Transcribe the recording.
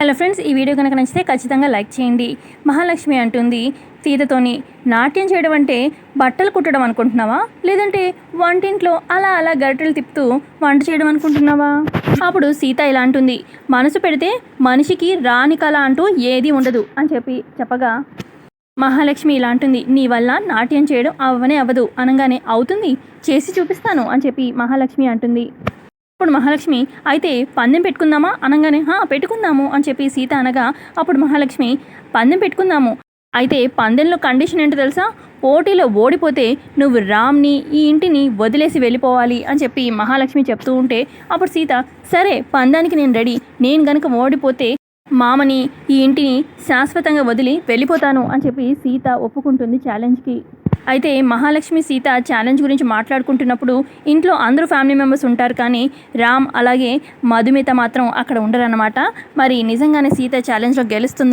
Hello friends ఈ video కనుక నచ్చితే ఖచ్చితంగా లైక్ చేయండి. మహాలక్ష్మి అంటుంది సీతతోని నాట్యం చేయడం అంటే బట్టలు కుట్టడం అనుకుంటున్నావా? లేదంటే వంటింట్లో అలా అలా గరిటెలు తిప్పుతూ వంట చేయడం అనుకుంటున్నావా? అప్పుడు సీత ఇలా అంటుంది మనసు పెడితే మనిషికి రాని కళ అంటూ ఏది ఉండదు అని చెప్పి చెప్పగా మహాలక్ష్మి ఇలా అంటుంది నీ వల్ల నాట్యం చేయడం అవ్వనే అవ్వదు. అనగానే అవుతుంది. చేసి చూపిస్తాను అని చెప్పి మహాలక్ష్మి అంటుంది. అప్పుడు మహాలక్ష్మి అయితే పందెం పెట్టుకుందామా? అనగానే "హా, పెట్టుకుందాము అని చెప్పి సీత అనగా అప్పుడు మహాలక్ష్మి పందెం పెట్టుకుందాము. అయితే పందెంలో కండిషన్ ఏంటో తెలుసా? పోటీలో ఓడిపోతే నువ్వు రామ్ని ఈ ఇంటిని వదిలేసి వెళ్ళిపోవాలి అని చెప్పి మహాలక్ష్మి చెప్తూ ఉంటే అప్పుడు సీత సరే పందానికి నేను రెడీ. నేను గనుక ఓడిపోతే మామని ఈ ఇంటిని శాశ్వతంగా వదిలి వెళ్ళిపోతాను అని చెప్పి సీత ఒప్పుకుంటుంది ఛాలెంజ్కి అయితే మహాలక్ష్మి సీత ఛాలెంజ్ గురించి మాట్లాడుకుంటున్నప్పుడు ఇంట్లో అందరూ ఫ్యామిలీ మెంబర్స్ ఉంటారు కానీ రామ్ అలాగే మధుమిత మాత్రం అక్కడ ఉండరన్నమాట. మరి నిజంగానే సీత ఛాలెంజ్లో గెలుస్తుందా?